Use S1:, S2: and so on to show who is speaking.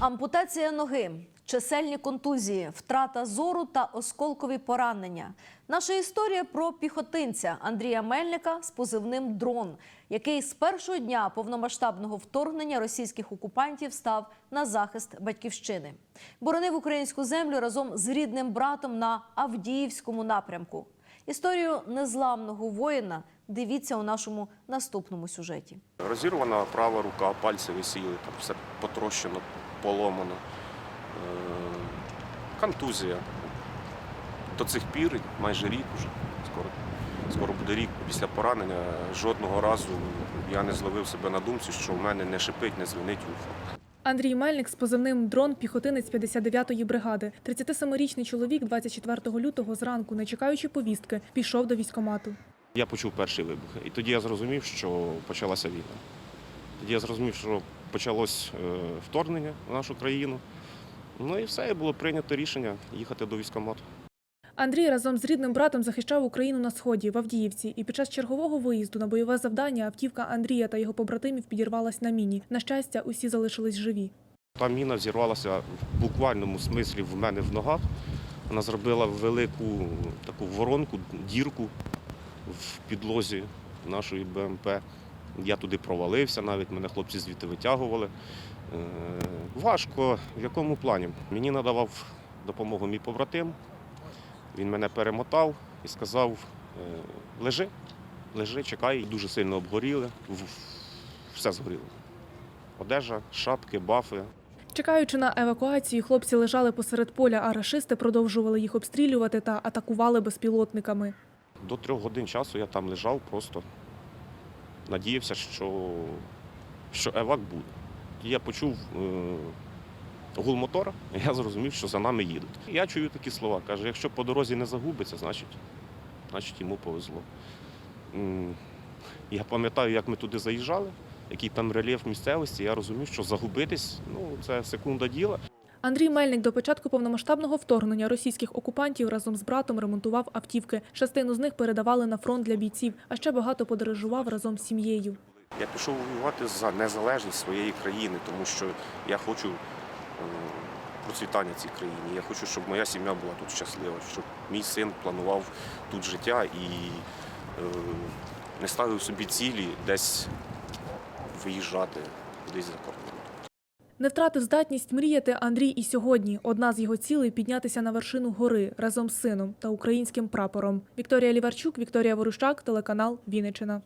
S1: Ампутація ноги, чисельні контузії, втрата зору та осколкові поранення. Наша історія про піхотинця Андрія Мельника з позивним дрон, який з першого дня повномасштабного вторгнення російських окупантів став на захист батьківщини. Боронив українську землю разом з рідним братом на Авдіївському напрямку. Історію незламного воїна дивіться у нашому наступному сюжеті.
S2: Розірвана права рука, пальці висіли, там все потрощено, поломано. Е, Контузія. До цих пір, майже рік уже, скоро, скоро буде рік після поранення, жодного разу я не зловив себе на думці, що в мене не шипить, не дзвенить ухо.
S3: Андрій Мельник з позивним дрон піхотинець 59-ї бригади. 37-річний чоловік 24 лютого зранку, не чекаючи повістки, пішов до військкомату.
S2: Я почув перший вибух. І тоді я зрозумів, що почалася війна. Тоді я зрозумів, що почалось е, вторгнення в нашу країну. Ну і все, і було прийнято рішення їхати до військкомату.
S3: Андрій разом з рідним братом захищав Україну на сході в Авдіївці. І під час чергового виїзду на бойове завдання автівка Андрія та його побратимів підірвалась на міні. На щастя, усі залишились живі.
S2: Та міна взірвалася в буквальному смислі в мене в ногах. Вона зробила велику таку воронку, дірку в підлозі нашої БМП. Я туди провалився, навіть мене хлопці звідти витягували. Е, Важко, в якому плані? Мені надавав допомогу мій побратим. Він мене перемотав і сказав: е, лежи, лежи, чекай, дуже сильно обгоріли, все згоріло. Одежа, шапки, бафи,
S3: Чекаючи на евакуацію, хлопці лежали посеред поля, а рашисти продовжували їх обстрілювати та атакували безпілотниками.
S2: До трьох годин часу я там лежав, просто надіявся, що, що евак буде. Я почув е, гул мотора, і я зрозумів, що за нами їдуть. Я чую такі слова. Каже, якщо по дорозі не загубиться, значить, значить йому повезло. Я пам'ятаю, як ми туди заїжджали, який там рельєф місцевості, я розумів, що загубитись ну, це секунда діла.
S3: Андрій Мельник до початку повномасштабного вторгнення російських окупантів разом з братом ремонтував автівки. Частину з них передавали на фронт для бійців, а ще багато подорожував разом з сім'єю.
S2: Я пішов воювати за незалежність своєї країни, тому що я хочу е, процвітання цій країні. Я хочу, щоб моя сім'я була тут щаслива, щоб мій син планував тут життя і е, не ставив собі цілі десь виїжджати кудись за кордон.
S3: Не втратив здатність мріяти Андрій і сьогодні. Одна з його цілей піднятися на вершину гори разом з сином та українським прапором. Вікторія Ліварчук, Вікторія Ворущак, телеканал Вінниччина.